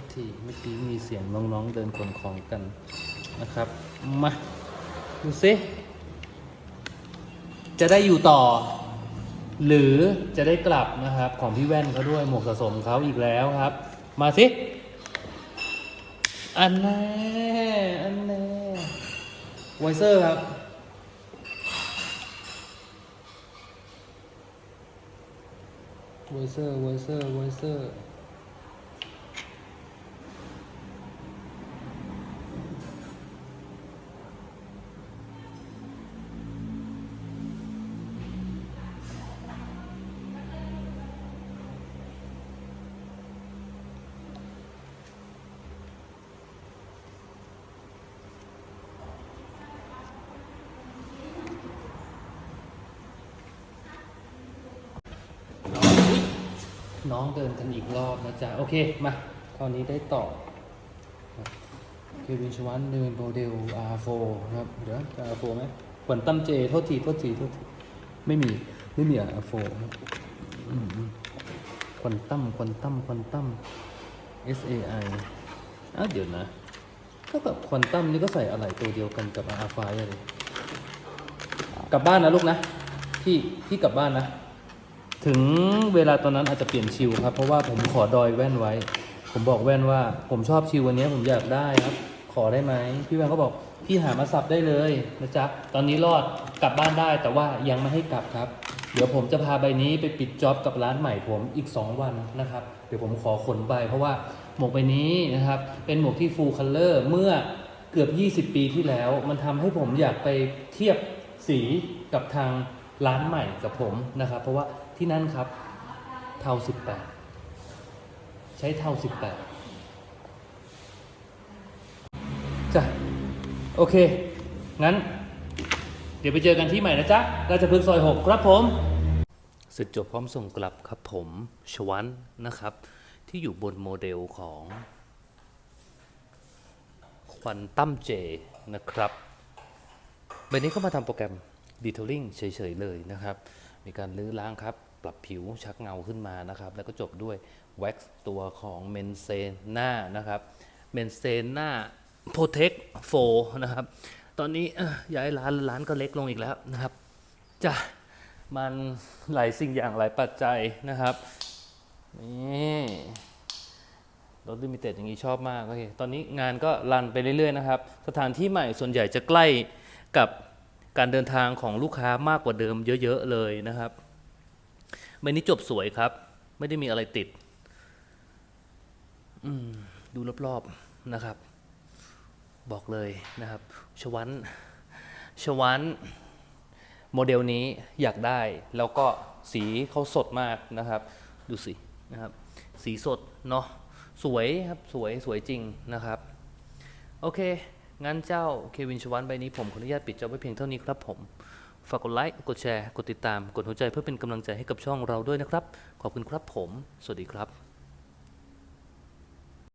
ษทีเมื่อกี้มีเสียงน้องๆเดินขนของกันนะครับ มาดูซิจะได้อยู่ต่อ หรือจะได้กลับนะครับของพี่แว่นเขาด้วยหมวกสะสมเขาอีกแล้วครับ มาสิอันแน่อันแน่ไวเซอร์ครับไวเซอร์ไวเซอร์ไวเซอร์ น้องเดินกันอีกรอบนะจ๊ะ โอเค มาคราวนี้ได้ต่อเควินชวันเดินโมเดล R4 นะครับ เดี๋ยว R4 ไหมขวัญตั้มเจ โทษที โทษที โทษที ไม่มี ไม่มี R4 นะอืมอืมควอนตั้มควอนตั้มควอนตั้ม SAI อ้าวเดี๋ยวนะก็แบบควอนตัมนี่ก็ใส่อะไรตัวเดียวกันกับ R5 เลยกลับบ้านนะลูกนะพี่พี่กลับบ้านนะ ถึงเวลาตอนนั้นอาจจะเปลี่ยนชิวครับ เพราะว่าผมขอดอยแว่นไว้ ผมบอกแว่นว่า ผมชอบชิววันนี้ผมอยากได้ครับ ขอได้ไหมพี่แว่นก็บอกพี่หามาสับได้เลยนะจ๊ะตอนนี้รอดกลับบ้านได้แต่ว่ายังไม่ให้กลับครับ เดี๋ยวผมจะพาใบนี้ไปปิดจ็อบกับร้านใหม่ผมอีก 2 วันนะครับ เดี๋ยวผมขอขนไป เพราะว่าหมวกใบนี้นะครับ เป็นหมวกที่ฟูลคัลเลอร์เมื่อเกือบ 20 ปีที่แล้ว มันทำให้ผมอยากไปเทียบสีกับทางร้านใหม่กับผมนะครับ เพราะว่า ที่นั่นครับ เท่า18ใช้เท่า18จ้ะโอเค งั้น เดี๋ยวไปเจอกันที่ใหม่นะจ๊ะราชพฤกษ์ซอย6ครับผมสุดจบพร้อมส่งกลับครับผมชวันนะครับ ที่อยู่บนโมเดลของควันตั้มเจนะครับใบนี้ก็มาทำโปรแกรม Detailing เฉย ๆ เลยนะครับ มีการลื้อล้างครับ ปรับผิวชักเงาขึ้นมานะครับ แล้วก็จบด้วย Wax ตัวของเมนเซน่านะครับเมนเซน่า Protect 4นะครับ ตอนนี้ย้ายร้านร้านก็เล็กลงอีกแล้วนะครับจะมันหลายสิ่งอย่างหลายปัจจัยนะครับนี่รถลิมิเต็ดอย่างนี้ชอบมากโอเคตอนนี้งานก็รันไปเรื่อยๆนะครับ สถานที่ใหม่ส่วนใหญ่จะใกล้กับการเดินทางของลูกค้ามากกว่าเดิมเยอะ ๆ เลยนะครับ ใบนี้จบสวยครับ ไม่ได้มีอะไรติด อืม ดูรอบๆนะครับ บอกเลยนะครับ ชวันชวันโมเดลนี้อยากได้ แล้วก็สีเขาสดมากนะครับ ดูสินะครับ สีสดเนาะสวยครับสวยสวยจริงนะครับ โอเค งั้นเจ้าเควินชวันใบนี้ผมขออนุญาตปิดจอบไว้เพียงเท่านี้ครับผม ฝากกดไลค์ กดแชร์ กดติดตาม กดหัวใจเพื่อเป็นกำลังใจให้กับช่องเราด้วยนะครับ ขอบคุณครับผม สวัสดีครับ